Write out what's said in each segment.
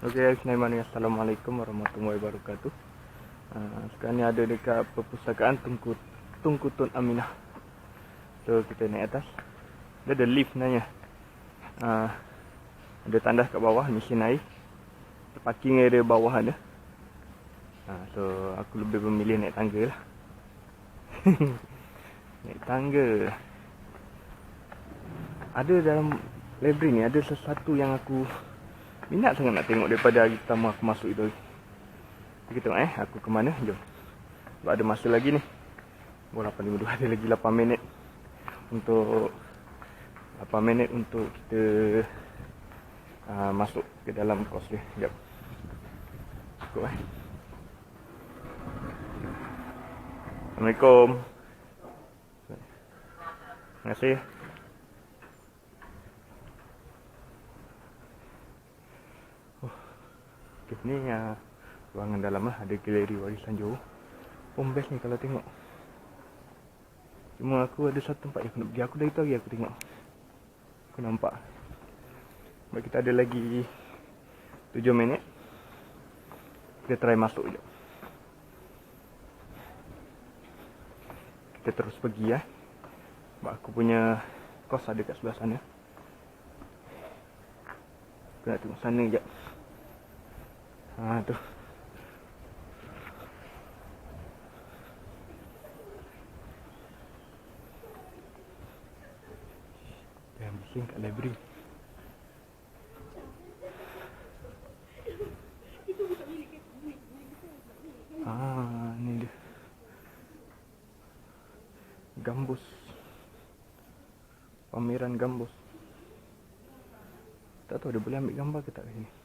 Okey, Bismillahirrahmanirrahim. Assalamualaikum warahmatullahi wabarakatuh. Uh, sekarang ni ada dekat perpustakaan Tungku Tungku Tun Aminah. So kita naik atas. Dia ada lift sebenarnya. Uh, ada tandas kat bawah, mesin air. Parking area bawah ada. Uh, so aku lebih memilih naik tangga lah. naik tangga. Ada dalam library ni ada sesuatu yang aku minat sangat nak tengok daripada hari pertama aku masuk itu. Kita tengok eh aku ke mana? Jom. Sebab ada masa lagi ni. Baru 8.52 ada lagi 8 minit untuk 8 minit untuk kita uh, masuk ke dalam kos dia. Jom. Cukup eh. Assalamualaikum. Terima kasih. Okay, ni uh, ruangan dalam lah ada galeri warisan Johor. Pun best ni kalau tengok. Cuma aku ada satu tempat yang aku nak pergi. Aku dari tadi aku tengok. Aku nampak. Sebab kita ada lagi 7 minit. Kita try masuk je. Kita terus pergi ya. Sebab aku punya kos ada kat sebelah sana. Aku nak tengok sana je. Tu. Jangan bising kat library. Ah, ni dia. Gambus. Pameran gambus. Tak tahu dia boleh ambil gambar ke tak kat sini.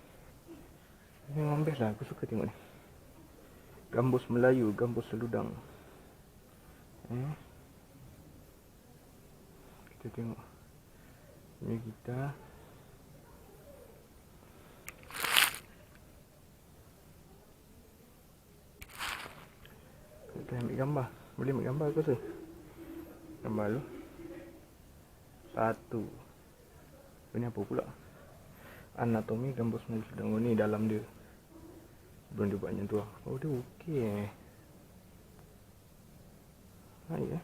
Memang best lah aku suka tengok ni. Gambus Melayu, gambus seludang. Eh? Kita tengok. Ini kita Kita ambil gambar. Boleh ambil gambar ke rasa Gambar tu Satu. Ini apa pula Anatomi gambus Melayu sedang oh, ni dalam dia. Sebelum dia buat lah Oh dia okey eh. Baik eh.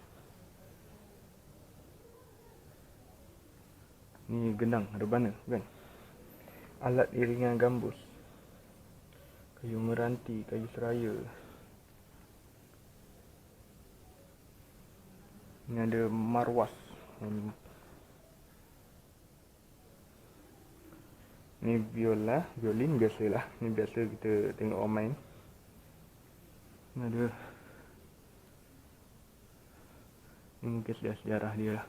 Ni genang rebana kan? Alat iringan gambus Kayu meranti, kayu seraya. Ni ada marwas Ni viola, violin biasalah. Ni biasa kita tengok orang main. Ni ada Ni mungkin sejarah dia lah.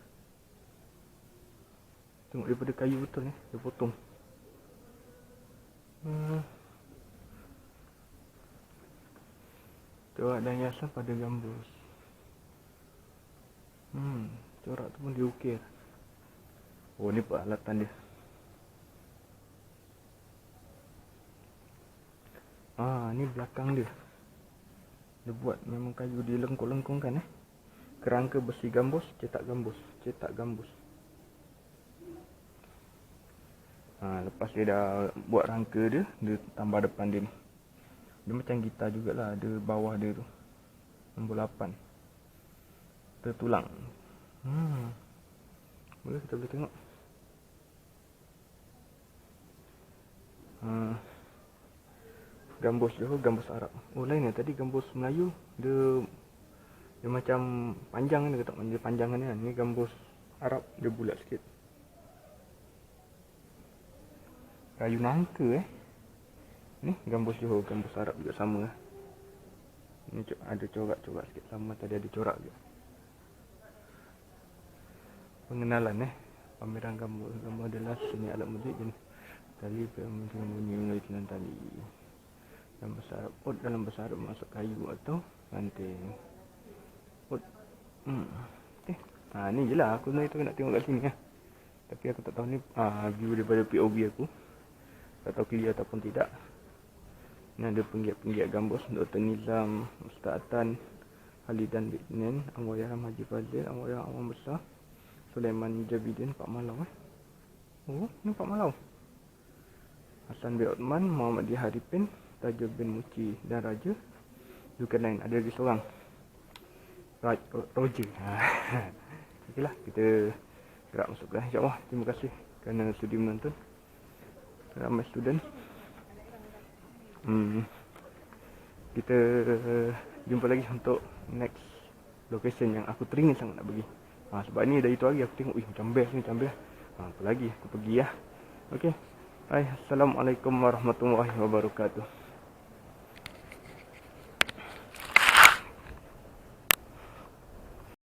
Tengok daripada kayu betul ni. Dia potong. Hmm. Corak dan hiasan pada gambus. Hmm. Corak tu pun diukir. Oh ni peralatan dia. Ah, ni belakang dia. Dia buat memang kayu dilengkung-lengkungkan eh. Kerangka besi gambus, cetak gambus, cetak gambus. Ha, lepas dia dah buat rangka dia, dia tambah depan dia ni. Dia macam gitar jugalah, ada bawah dia tu. Nombor 8. Tertulang. Hmm. Boleh kita boleh tengok. Ha gambus Johor gambus Arab. Oh lain lah tadi gambus Melayu dia dia macam panjang kata dia panjang ni kan. Ni gambus Arab dia bulat sikit. Kayu nangka eh. Ni gambus Johor gambus Arab juga sama lah. Ni ada corak-corak sikit sama tadi ada corak juga. Pengenalan eh. Pameran gambus gambar adalah seni alat muzik jenis tali dengan bunyi melalui tali dalam besar pot dalam besar masuk kayu atau ranting pot. Hmm. Eh ha ni jelah aku nak tu nak tengok kat sini ya. Tapi aku tak tahu ni ah view daripada POV aku. Tak tahu clear ataupun tidak. Ni ada penggiat-penggiat gambus Dr. Nizam Ustaz Atan Halidan Bidnin Anwar Yahram Haji Fazil Anwar Yahram Awam Besar Sulaiman Jabidin Pak Malau eh. Oh, ni Pak Malau. Hasan bin Uthman, Muhammad Di Haripin, Raja bin Muci dan Raja lain Ada lagi seorang. Raj, Roger. Okeylah, kita gerak masuk kelas insya-Allah. Terima kasih kerana sudi menonton. Ramai student. Hmm. Kita jumpa lagi untuk next location yang aku teringin sangat nak pergi. Ha, sebab ni dari tu hari aku tengok, wih macam best ni, macam best. Ha, apa lagi aku pergi lah. Okay. Hai, Assalamualaikum warahmatullahi wabarakatuh.